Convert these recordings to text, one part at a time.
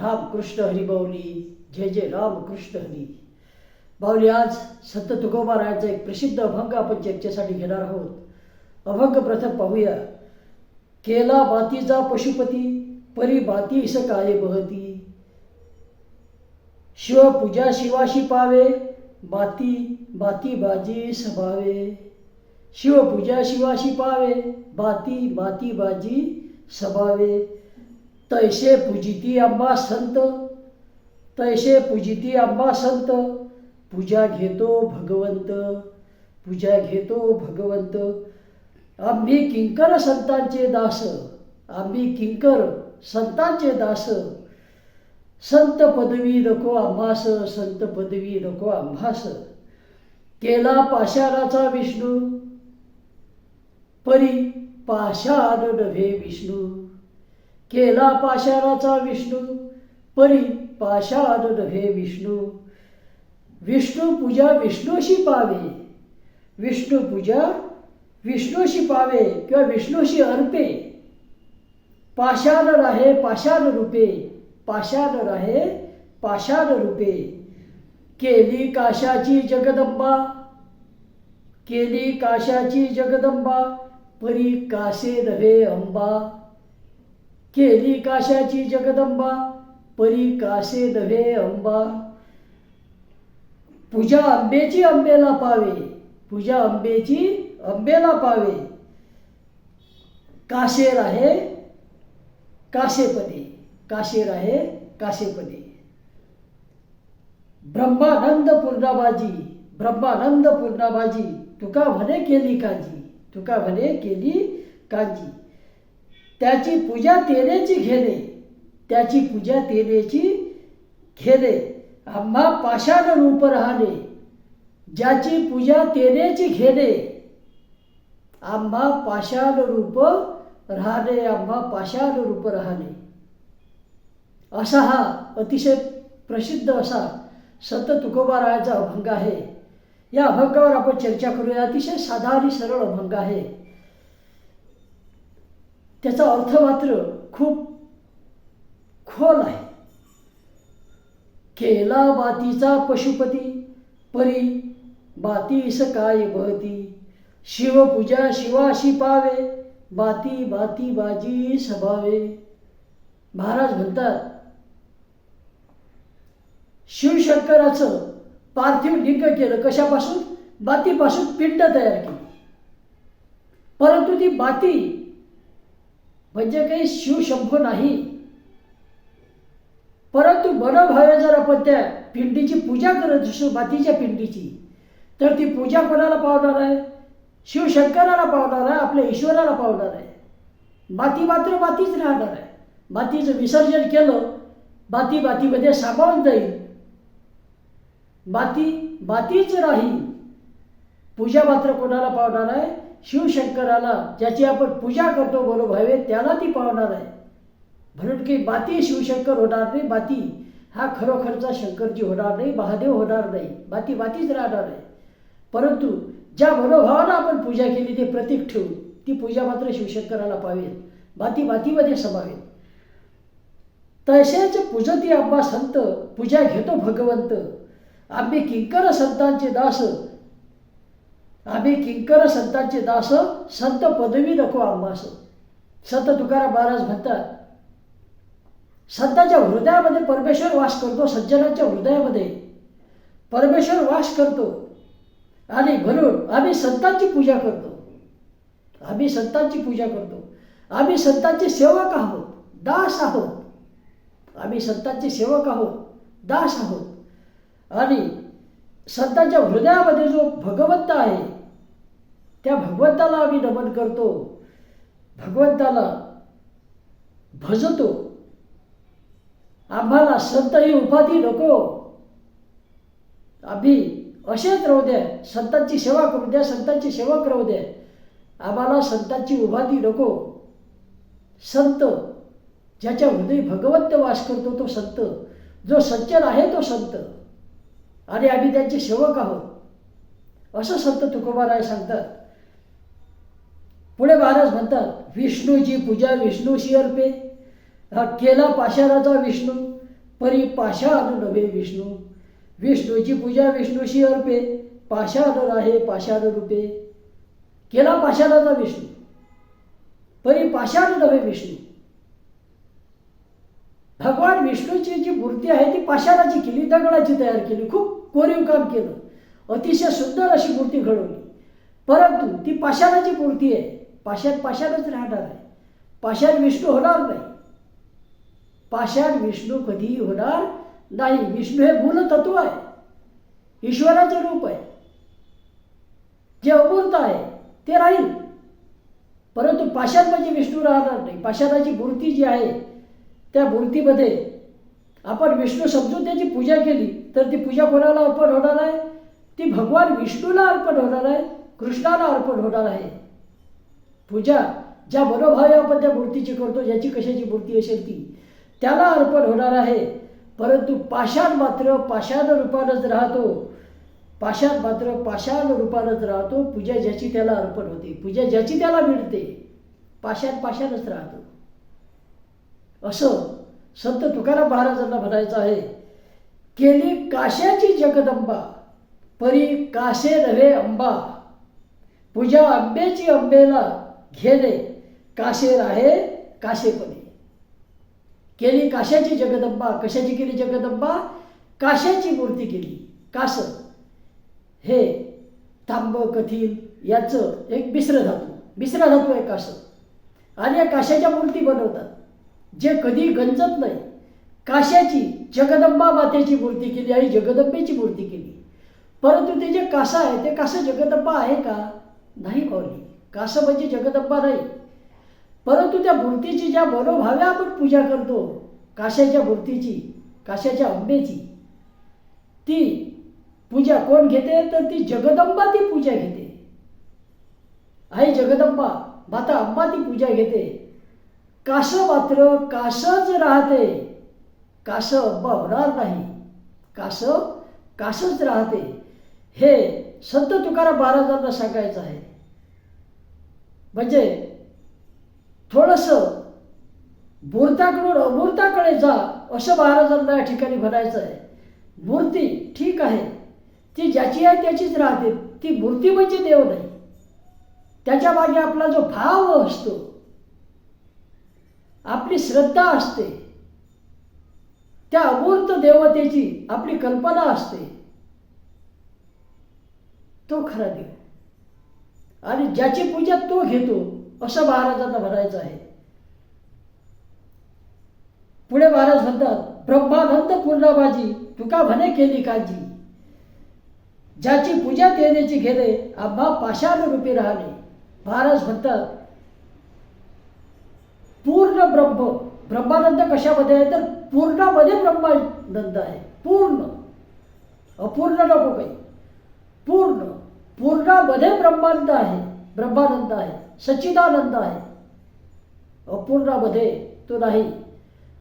रामकृष्ण हरी बाहुली जय जय रामकृष्ण हरी. बाहुली आज संत तुकोबारायांचा एक प्रसिद्ध अभंग आपण चर्चेसाठी घेणार आहोत. अभंग प्रथम पाहूया. केला बातीचा पशुपती परी बाती इस काय बहती? शिवपूजा शिवाशी पावे बाती बाती बाजी सभावे. शिवपूजा शिवाशी पावे बाती बाती बाजी सभावे. तैसे पूजिती आंबा संत तैसे पूजिती आंबा संत पूजा घेतो भगवंत पूजा घेतो भगवंत. आम्ही किंकर संतांचे दास आम्ही किंकर संतांचे दास. संत पदवी नको आम्हास संत पदवी नको आम्हास. केला पाषाणाचा विष्णू परी पाषाण नव्हे विष्णू. केला पाषाणाचा विष्णू परी पाषाण हे विष्णू. विष्णू पूजा विष्णूशी पावे विष्णू पूजा विष्णूशी पावे किंवा विष्णूशी अर्पे. पाषाण राहे पाषाण रूपे पाषाण राहे पाषाण रूपे. केली काशाची जगदंबा केली काशाची जगदंबा परी कासे नव्हे अंबा. केली काशाची जगदंबा परी कासे दवे अंबा. पूजा आंबेची आंबेला पावे. पूजा आंबेची आंबेला पावे. काशेर आहे काशेपणे. काशेर आहे काशेपणे. ब्रह्मानंद पूर्णाबाजी ब्रह्मानंद पूर्णाबाजी. तुका म्हणे केली काजी. तुका म्हणे केली काजी. त्याची पूजा तेनेची घेणे. त्याची पूजा तेनेची घेणे. आम्हा पाषाण रूप राहणे. ज्याची पूजा तेनेची घेणे. आम्हा पाषाण रूप राहणे आम्हा पाषाण रूप राहणे. असा हा अतिशय प्रसिद्ध असा संत तुकोबारायाचा अभंग आहे. या अभंगावर आपण चर्चा करूया. अतिशय साधा आणि सरळ अभंग आहे. त्याचा अर्थ मात्र खूप खोल आहे. केला बातीचा पशुपती परी बातीस काय बहती शिवपूजा शिवाशी पावे बाती बाती बाजी सभावे. महाराज म्हणतात शिवशंकराचं पार्थिव लिंग केलं कशापासून? बातीपासून पिंड तयार केली. परंतु ती बाती म्हणजे काही शिवशंभू नाही. परंतु मनोभावे जर आपण त्या पिंडीची पूजा करत असू बातीच्या पिंडीची तर ती पूजा कोणाला पावणार आहे? शिवशंकराला पावणार आहे आपल्या ईश्वराला पावणार आहे. माती मात्र मातीच राहणार आहे. मातीचं विसर्जन केलं बाती मातीमध्ये सामावून जाईल. माती मातीच राहील. पूजा मात्र कोणाला पावणार आहे? शिवशंकराला ज्याची आपण पूजा करतो मनोभावे त्याला ती पावणार आहे. म्हणून की बाती शिवशंकर होणार नाही बाती हा खरोखरचा शंकरजी होणार नाही महादेव होणार नाही बाती बातीच राहणार आहे. परंतु ज्या मनोभावाला आपण पूजा केली ते प्रतीक ठेवू ती पूजा मात्र शिवशंकराला पावेल बाती बातीमध्ये समावेल. तसेच पूजती आंबा संत पूजा घेतो भगवंत. आम्ही किंकर संतांचे दास आम्ही किंकर संतांचे दास संत पदवी नको आम्हास संत तुकाराम महाराज म्हणतात संतांच्या हृदयामध्ये परमेश्वर वास करतो सज्जनांच्या हृदयामध्ये परमेश्वर वास करतो. आणि म्हणून आम्ही संतांची पूजा करतो. आम्ही संतांची पूजा करतो. आम्ही संतांचे सेवक आहोत दास आहोत. आम्ही संतांचे सेवक आहोत दास आहोत. आणि संतांच्या हृदयामध्ये जो भगवंत आहे त्या भगवंताला आम्ही नमन करतो. भगवंताला भजतो. आम्हाला संत ही उपाधी नको. आम्ही असेच राहू द्या. संतांची सेवा करू द्या. संतांची सेवक राहू द्या. आम्हाला संतांची उपाधी नको. संत ज्याच्या हृदय भगवंत वास करतो तो संत. जो सज्जन आहे तो संत. आणि आम्ही त्यांचे सेवक आहोत. असं संत तुकोबाराय सांगतात. पुढे महाराज म्हणतात विष्णूची पूजा विष्णूशी अर्पे. हा केला पाशाराचा विष्णू परी पाषाण नव्हे विष्णू. विष्णूची पूजा विष्णूशी अर्पे पाषाण राहे पाषाण रूपे. केला पाषाणाचा विष्णू परी पाषाण नव्हे विष्णू. भगवान विष्णूची जी मूर्ती आहे ती पाषाणाची केली दगडाची तयार केली खूप कोरीव काम केलं. अतिशय सुंदर अशी मूर्ती घडवली. परंतु ती पाषाणाची मूर्ती आहे. पाशात पाषाणच राहणार आहे. पाषाण विष्णू होणार नाही. पाषाण विष्णू कधीही होणार नाही. विष्णू हे मूल तत्व आहे. ईश्वराचे रूप आहे. जे अमूर्त आहे ते राहील. परंतु पाषाण म्हणजे विष्णू राहणार नाही. पाषाणाची मूर्ती जी आहे त्या मूर्तीमध्ये आपण विष्णू समजून त्याची पूजा केली तर ती पूजा कोणाला अर्पण होणार आहे? ती भगवान विष्णूला अर्पण होणार आहे कृष्णाला अर्पण होणार आहे. पूजा ज्या मनोभावे आपण त्या मूर्तीची करतो ज्याची कशाची मूर्ती असेल ती त्याला अर्पण होणार आहे. परंतु पाषाण मात्र पाषाण रूपानच राहतो. पाषाण मात्र पाषाण रूपानच राहतो. पूजा ज्याची त्याला अर्पण होते पूजा ज्याची त्याला मिळते पाषाण पाषाणच राहतो. असं संत तुकाराम महाराजांना म्हणायचं आहे केली काश्याची जगदंबा परी कासे नव्हे अंबा. पूजा आंब्याची अंबेला घेणे काशेर आहे काशेपणे. केली काशाची जगदंबा कशाची केली जगदंबा? काशाची मूर्ती केली. कास. हे तांब कथील याचं एक मिश्र धातू. मिश्र धातू आहे कास. आणि या काशाच्या मूर्ती बनवतात. जे कधी गंजत नाही. काशाची जगदंबा मातेची मूर्ती केली आणि जगदंबेची मूर्ती केली. परंतु ते जे कासा आहे ते कासं जगदंबा आहे का? नाही पावली कासं म्हणजे जगदंबा नाही? परंतु त्या मूर्तीची ज्या मनोभाव्या आपण पूजा करतो काशाच्या मूर्तीची काशाच्या अंबेची ती पूजा कोण घेते? तर ती जगदंबा ती पूजा घेते. आई जगदंबा माता अंबा ती पूजा घेते. कास मात्र कासच राहते. कास अंबा होणार नाही. कास कासच राहते. हे संत तुकाराम महाराजांना सांगायचं आहे. म्हणजे थोडंसं मूर्ताकडून अमूर्ताकडे जा असं महाराजांना या ठिकाणी म्हणायचं आहे मूर्ती ठीक आहे. ती ज्याची आहे त्याचीच राहते. ती मूर्ती म्हणजे देव नाही. त्याच्यामागे आपला जो भाव असतो आपली श्रद्धा असते. त्या अमूर्त देवतेची आपली कल्पना असते. तो खरा देव. आणि ज्याची पूजा तो घेतो असं महाराजांना म्हणायचं आहे. पुढे महाराज म्हणतात ब्रह्मानंद पूर्णाबाजी तुका म्हणे केली काळजी. ज्याची पूजा देण्याची घेणे आम्हा पाषाण रूपी राहणे. महाराज म्हणतात पूर्ण ब्रह्म ब्रह्मानंद कशामध्ये आहे? तर पूर्णामध्ये ब्रह्मानंद आहे. पूर्ण. अपूर्ण नको काही. पूर्ण. पूर्णामध्ये ब्रह्मानंद आहे. ब्रह्मानंद आहे. सच्चिदानंद आहे. अपूर्णामध्ये तो नाही.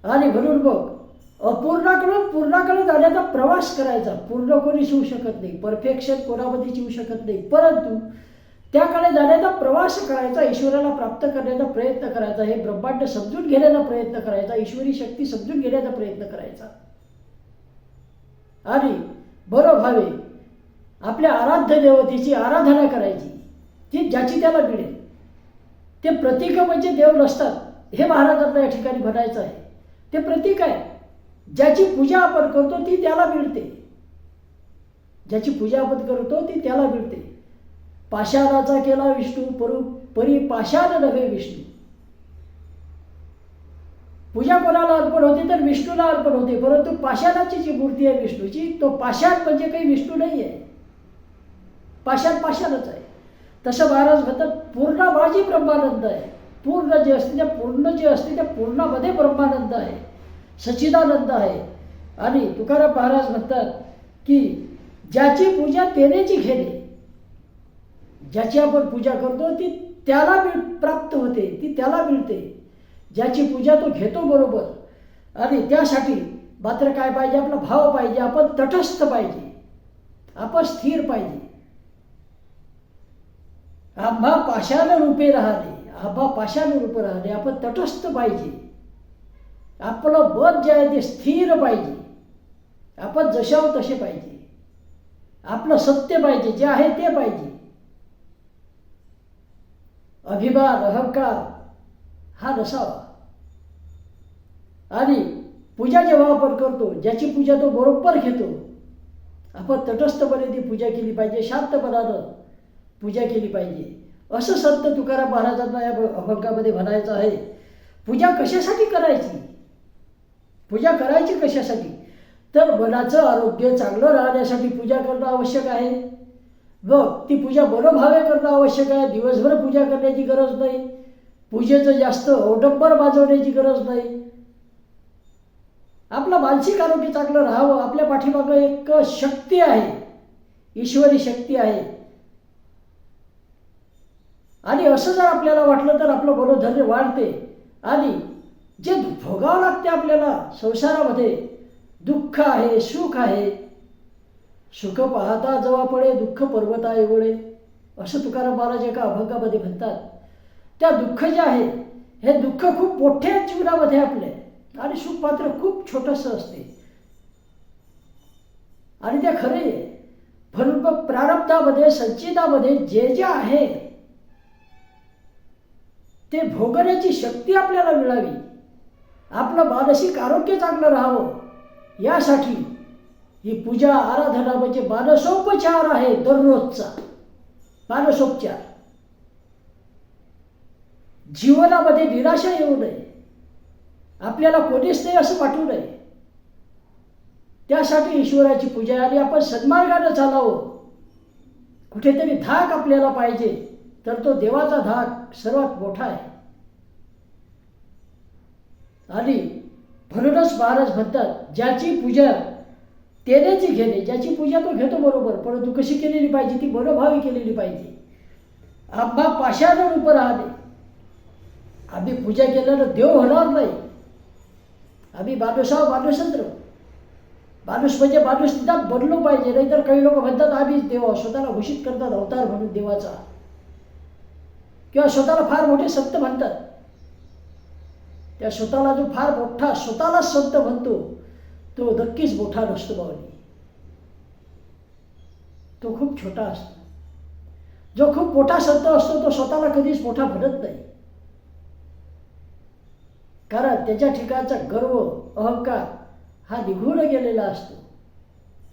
आणि म्हणून मग अपूर्णाकडून पूर्णाकडे जाण्याचा प्रवास करायचा. पूर्ण कोणी शिवू शकत नाही. परफेक्शन कोणामध्ये शिवू शकत नाही. परंतु त्याकडे जाण्याचा प्रवास करायचा ईश्वराला प्राप्त करण्याचा प्रयत्न करायचा. हे ब्रह्मांड समजून घेण्याचा प्रयत्न करायचा. ईश्वरी शक्ती समजून घेण्याचा प्रयत्न करायचा. आणि बरोभावे आपल्या आराध्य देवतेची आराधना करायची ती ज्याची त्याला मिळेल ते प्रतीक म्हणजे देव नसतात हे महाराजांना या ठिकाणी म्हणायचं आहे. ते प्रतीक आहे. ज्याची पूजा आपण करतो ती त्याला मिळते. ज्याची पूजा आपण करतो ती त्याला मिळते. पाषाणाचा केला विष्णू परू परी पाषाण नव्हे विष्णू. पूजा कोणाला अर्पण होते तर विष्णूला अर्पण होते परंतु पाषाणाची जी मूर्ती आहे विष्णूची तो पाषाण म्हणजे काही विष्णू नाही आहे पाषाण पाषाणच आहे. तसं महाराज म्हणतात पूर्णबाजी ब्रह्मानंद आहे. पूर्ण जे असते त्या पूर्ण जे असते त्या पूर्णामध्ये ब्रह्मानंद आहे. सचिदानंद आहे. आणि तुकाराम महाराज म्हणतात की ज्याची पूजा तेनेची घेणे ज्याची आपण पूजा करतो ती त्याला मिळ प्राप्त होते ती त्याला मिळते. ज्याची पूजा तो घेतो बरोबर. आणि त्यासाठी मात्र काय पाहिजे? आपला भाव पाहिजे आपण तटस्थ पाहिजे. आपण स्थिर पाहिजे. आम्हा पाषाण रूपे राहणे आम्हा पाषाण रूप राहणे आपण तटस्थ पाहिजे. आपलं मन जे आहे ते स्थिर पाहिजे. आपण जशाव तसे पाहिजे. आपलं सत्य पाहिजे. जे आहे ते पाहिजे. अभिमान अहंकार हा नसावा. आणि पूजा जेव्हा आपण करतो ज्याची पूजा तो बरोबर घेतो आपण तटस्थपणे ती पूजा केली पाहिजे शांतपणानं. पूजा केली पाहिजे. असं संत तुकाराम महाराजांना या अभंगामध्ये म्हणायचं आहे. पूजा कशासाठी करायची? पूजा करायची कशासाठी? तर मनाचं आरोग्य चांगलं राहण्यासाठी पूजा करणं आवश्यक आहे. मग ती पूजा मनोभावे करणं आवश्यक आहे. दिवसभर पूजा करण्याची गरज नाही. पूजेचं जास्त औडंबर वाजवण्याची गरज नाही. आपलं मानसिक आरोग्य चांगलं राहावं. आपल्या पाठीमागं एक शक्ती आहे. ईश्वरी शक्ती आहे. आणि असं जर आपल्याला वाटलं तर आपलं मनोधैर्य वाढते. आणि जे भोगावं लागते आपल्याला संसारामध्ये दुःख आहे सुख आहे सुख पाहता जवा पडे दुःख पर्वता एवढे असं तुकाराम महाराज एका अभंगामध्ये म्हणतात. त्या दुःख जे आहे हे दुःख खूप मोठ्या जीवनामध्ये आपले. आणि सुख मात्र खूप छोटंसं असते. आणि ते खरे आहे. म्हणून प्रारब्धामध्ये संचितामध्ये जे जे आहे ते भोगण्याची शक्ती आपल्याला मिळावी. आपलं मानसिक आरोग्य चांगलं राहावं. यासाठी ही पूजा आराधना म्हणजे मानसोपचार आहे दररोजचा. मानसोपचार जीवनामध्ये निराशा येऊ नये. आपल्याला कोणीच नाही असं वाटू नये. त्यासाठी ईश्वराची पूजा आणि आपण सन्मार्गानं चालावं. कुठेतरी धाक आपल्याला पाहिजे. तर तो देवाचा धाक सर्वात मोठा आहे. आणि म्हणूनच महाराज म्हणतात ज्याची पूजा तेनेची घेणे ज्याची पूजा तो घेतो बरोबर परंतु कशी केलेली पाहिजे ती मनोभावी केलेली पाहिजे. आंबा पाशानं रूप राहणे. आम्ही पूजा केल्यानं देव होणार नाही. आम्ही माणूसाव माणूसच राहू माणूस म्हणजे माणूस तिथं बनलो पाहिजे नाहीतर काही लोक म्हणतात आम्हीच देव स्वतःला घोषित करतात अवतार म्हणून देवाचा. किंवा स्वतःला फार मोठे संत म्हणतात. त्या स्वतःला जो फार मोठा स्वतःलाच संत म्हणतो तो नक्कीच मोठा नसतो बावली तो खूप छोटा असतो. जो खूप मोठा संत असतो तो स्वतःला कधीच मोठा म्हणत नाही. कारण त्याच्या ठिकाणचा गर्व अहंकार हा निघून गेलेला असतो.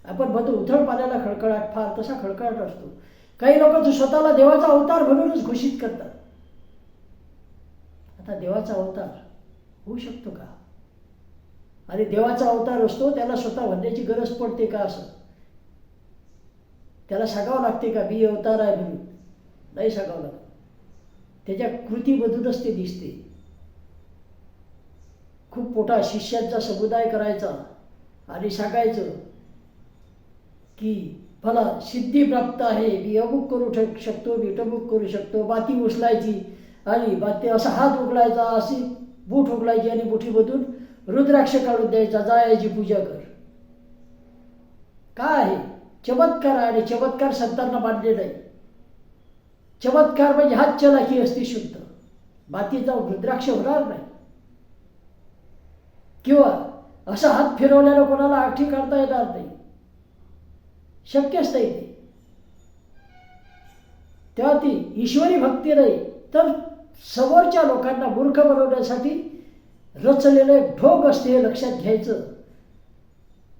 आपण म्हणतो उथळ पाण्याला खळखळाट फार तसा खळखळाट असतो. काही लोक स्वतःला देवाचा अवतार म्हणूनच घोषित करतात. आता देवाचा अवतार होऊ शकतो का? आणि देवाचा अवतार असतो त्याला स्वतः म्हणण्याची गरज पडते का असं? त्याला सांगावं लागते का मी अवतार आहे म्हणून? नाही सांगावं लागत. त्याच्या कृतीमधूनच ते दिसते. खूप मोठा शिष्यांचा समुदाय करायचा आणि सांगायचं की फला सिद्धी प्राप्त आहे. मी अमुक करू ठक शकतो मी टमुक करू शकतो. बाती उचलायची आणि बाती असा हात उघडायचा अशी बूट उघडायची आणि बुठीमधून रुद्राक्ष काढून द्यायचा. जायची पूजा कर. काय आहे? चमत्कार आहे आणि चमत्कार संतांना मान्य नाही. चमत्कार म्हणजे हात चलाखी असते शुद्ध. बातीचा रुद्राक्ष होणार नाही. किंवा असा हात फिरवल्यानं कोणाला आठी काढता येणार नाही. शक्यच नाही ते. तेव्हा ती ईश्वरी भक्ती नाही तर समोरच्या लोकांना मूर्ख बनवण्यासाठी रचलेलं एक असते हे लक्षात घ्यायचं.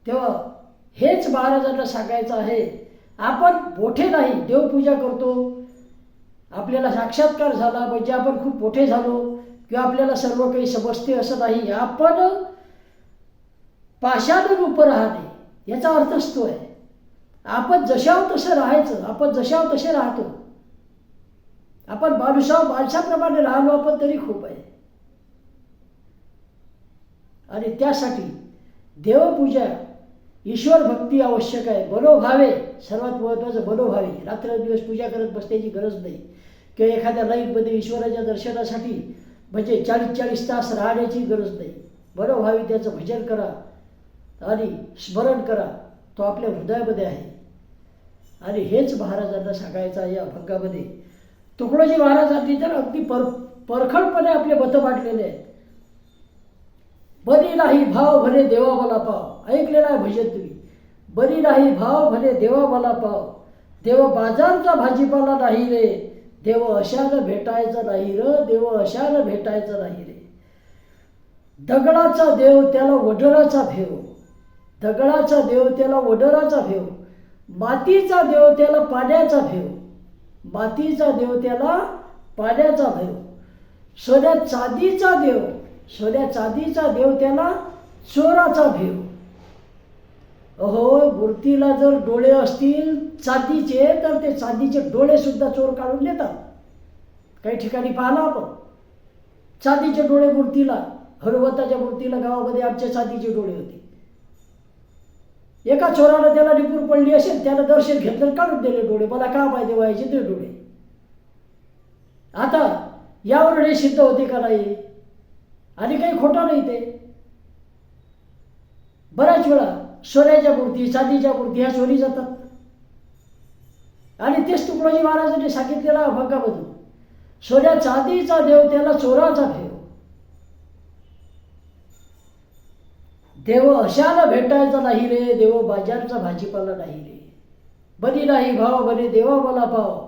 तेव्हा हेच महाराजांना सांगायचं आहे आपण मोठे नाही देवपूजा करतो. आपल्याला साक्षात्कार झाला म्हणजे आपण खूप मोठे झालो किंवा आपल्याला सर्व काही समजते असं नाही आपण पाषाण रूप राहणे याचा अर्थच तो आहे. आपण जशाव तसं राहायचं आपण जशाव तसे राहतो. आपण माणुसावर माणसाप्रमाणे राहिलो आपण तरी खूप आहे. आणि त्यासाठी देवपूजा ईश्वर भक्ती आवश्यक आहे. मनोभावे सर्वात महत्त्वाचं मनोभावे रात्रदिवस पूजा करत बसण्याची गरज नाही. किंवा एखाद्या लाईफमध्ये ईश्वराच्या दर्शनासाठी म्हणजे चाळीस चाळीस तास राहण्याची गरज नाही. मनोभावी त्याचं भजन करा आणि स्मरण करा. तो आपल्या हृदयामध्ये आहे. आणि हेच महाराजांना सांगायचं आहे या अभंगामध्ये. तुकडोजी महाराजांनी तर अगदी पर परखडपणे आपले मतं मांडलेले आहेत. बरी नाही भाव भले देवा मला पाव. ऐकलेला आहे भजन तुम्ही. बरी नाही भाव भले देवा मला पाव. देव बाजारचा भाजीपाला नाही रे. देव अशानं भेटायचं नाही र. देव अशानं भेटायचं नाही रे. दगडाचा देव त्याला वडराचा भेव दगडाचा देव त्याला वडराचा भेव मातीचा देव त्याला पाण्याचा भेव. बातीचा देव त्याला पाण्याचा भेव. सोन्या चांदीचा देव सोन्या चांदीचा देव त्याला चोराचा भेव. अहो मूर्तीला जर डोळे असतील चांदीचे तर ते चांदीचे डोळे सुद्धा चोर काढून देतात काही ठिकाणी पाहिलं आपण. चांदीचे डोळे मूर्तीला हनुमंताच्या मूर्तीला गावामध्ये आमच्या चांदीचे डोळे होते. एका चोरानं त्याला डिपूर पडली असेल त्याला दर्शन घेतलं काढून दिले डोळे. मला का पाहिजे व्हायचे ते डोळे. आता यावर हे सिद्ध होते का नाही? आणि काही खोटं नाही ते. बऱ्याच वेळा सोन्याच्या मूर्ती चांदीच्या मूर्ती ह्या चोरी जातात. आणि तेच तुकडोजी महाराजांनी सांगितलेला अभंगामधून सोन्या चांदीचा देव त्याला चोराचा देव. देव अशाला भेटायचा नाही रे देव बाजारचा भाजीपाला नाही रे. बनी नाही भाव बरे देवा मला पाव.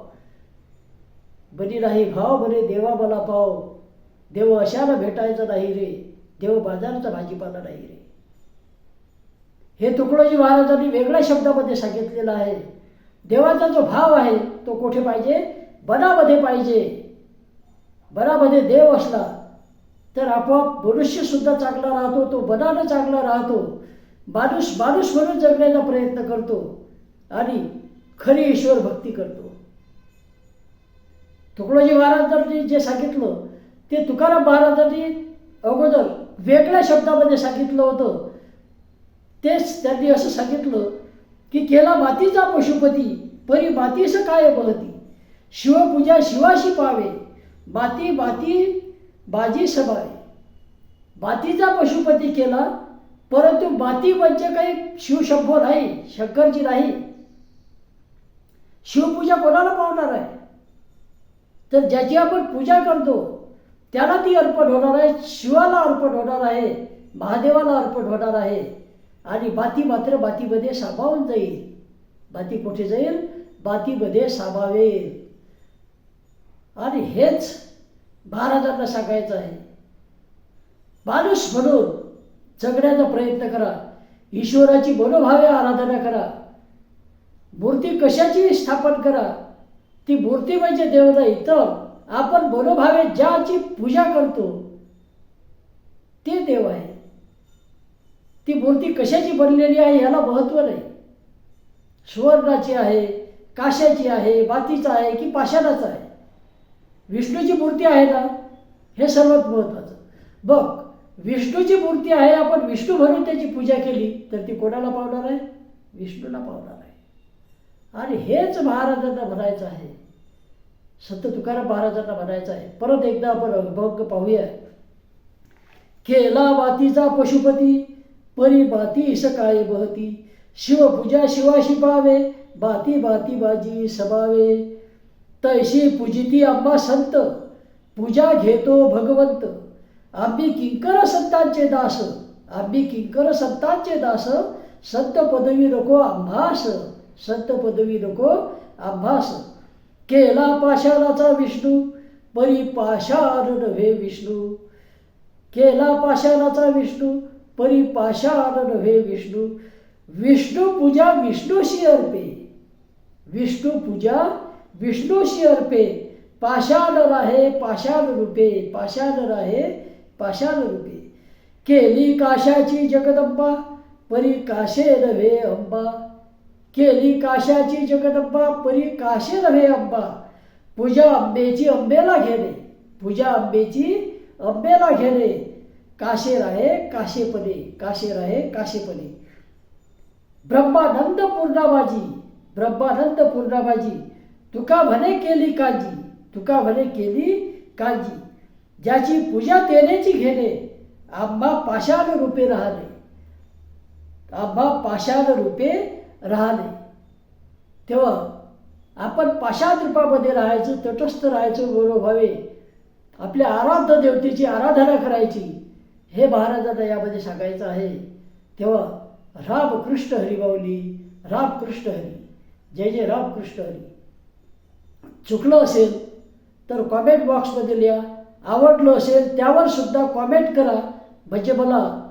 बरी नाही भाव बरे देवा मला पाव. देव अशाला भेटायचा नाही रे देव बाजारचा भाजीपाला नाही रे. हे तुकडोजी महाराजांनी वेगळ्या शब्दामध्ये सांगितलेलं आहे. देवाचा जो भाव आहे तो कुठे पाहिजे? बनामध्ये पाहिजे. बनामध्ये देव असला. तर आपोआप मनुष्यसुद्धा चांगला राहतो तो बनानं चांगला राहतो. माणूस माणूस म्हणून जगण्याचा प्रयत्न करतो आणि खरी ईश्वर भक्ती करतो. तुकडोजी महाराजांनी जे सांगितलं ते तुकाराम महाराजांनी अगोदर वेगळ्या शब्दामध्ये सांगितलं होतं. तेच त्यांनी असं सांगितलं की केला मातीचा पशुपती परी मातीस काय बलती? शिवपूजा शिवाशी पावे. माती माती बाजी सभावे बातीचा पशुपती केला परंतु माती म्हणजे काही शिवशंभो नाही शंकरजी नाही. शिवपूजा कोणाला पावणार आहे? तर ज्याची आपण पूजा करतो त्याला ती अर्पण होणार आहे शिवाला अर्पण होणार आहे महादेवाला अर्पण होणार आहे. आणि बाती मात्र बातीमध्ये सामावून जाईल. बाती कुठे जाईल? बातीमध्ये सामावेल. आणि हेच महाराजांना सांगायचं आहे माणूस म्हणून जगण्याचा प्रयत्न करा ईश्वराची मनोभावे आराधना करा. मूर्ती कशाची स्थापन करा? ती मूर्ती म्हणजे देव नाही तर आपण मनोभावे ज्याची पूजा करतो ते देव आहे. ती मूर्ती कशाची बनलेली आहे याला महत्त्व नाही. सुवर्णाची आहे काशाची आहे मातीचा आहे की पाषाणाचा आहे? विष्णूची मूर्ती आहे ना हे सर्वात महत्त्वाचं. बघ विष्णूची मूर्ती आहे आपण विष्णू म्हणून त्याची पूजा केली तर ती कोणाला पावणार आहे? विष्णूला पावणार आहे. आणि हेच महाराजांना म्हणायचं आहे. संत तुकाराम महाराजांना म्हणायचं आहे. परत एकदा आपण अभंग पाहूया. केला मातीचा पशुपती परी बाती सकाळी बहती शिवपूजा शिवाशी पावे बाती बाती बाजी समावे. तैशी पूजिती आंबा संत. पूजा घेतो भगवंत. आम्ही किंकर संतांचे दास. आम्ही किंकर संतांचे दास. संत पदवी नको आम्हास. संत पदवी नको आम्हास. केला पाषाणाचा विष्णू. परी पाषाण नव्हे विष्णू. केला पाषाणाचा विष्णू. परी पाषाण नव्हे विष्णू. विष्णू पूजा विष्णूशी अर्पे. विष्णू पूजा विष्णूशी अर्पे पाषाण राहे पाषाण रूपे पाषाण राहे पाषाण रूपे. केली काशाची जगदंबा परी काशे रवे अंबा. केली काशाची जगदंबा परी काशे रवे अंबा. पूजा अंबेची अंबेला घेणे पूजा अंबेची अंबेला घेणे. काशे राहे काशेपणे काशे राहे काशेपणे ब्रह्मानंद पूर्णाबाजी ब्रह्मानंद पूर्णाबाजी. तुका भने केली काळजी. तुका भले केली काळजी. ज्याची पूजा तेनेची घेणे आंबा पाषाण रूपे राहणे. आंबा पाषाण रूपे राहणे. तेव्हा आपण पाषाण रूपामध्ये राहायचं तटस्थ राहायचं गौरव व्हावे आपल्या आराध्य देवतेची आराधना करायची. हे महाराजांना यामध्ये सांगायचं आहे. तेव्हा राम कृष्ण हरिबावली राम कृष्ण हरी. जय जय राम कृष्ण हरी. चुकलं असेल तर कॉमेंट बॉक्समध्ये लिहा. आवडलं असेल त्यावर सुद्धा कॉमेंट करा. म्हणजे मला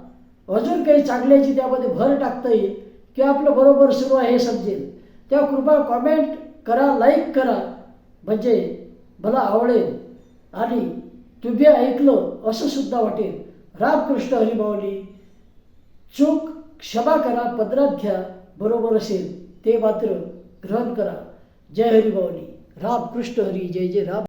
अजून काही चांगल्याची त्यामध्ये भर टाकता येईल किंवा आपलं बरोबर सुरू आहे हे समजेल. त्या कृपा कॉमेंट करा लाईक करा. म्हणजे मला आवडेल. आणि तुम्ही ऐकलं असं सुद्धा वाटेल. रामकृष्ण हरिमावली चूक क्षमा करा पदरात घ्या. बरोबर असेल ते मात्र ग्रहण करा. जय हरिमावली राम कृष्ण हरी जय जय राम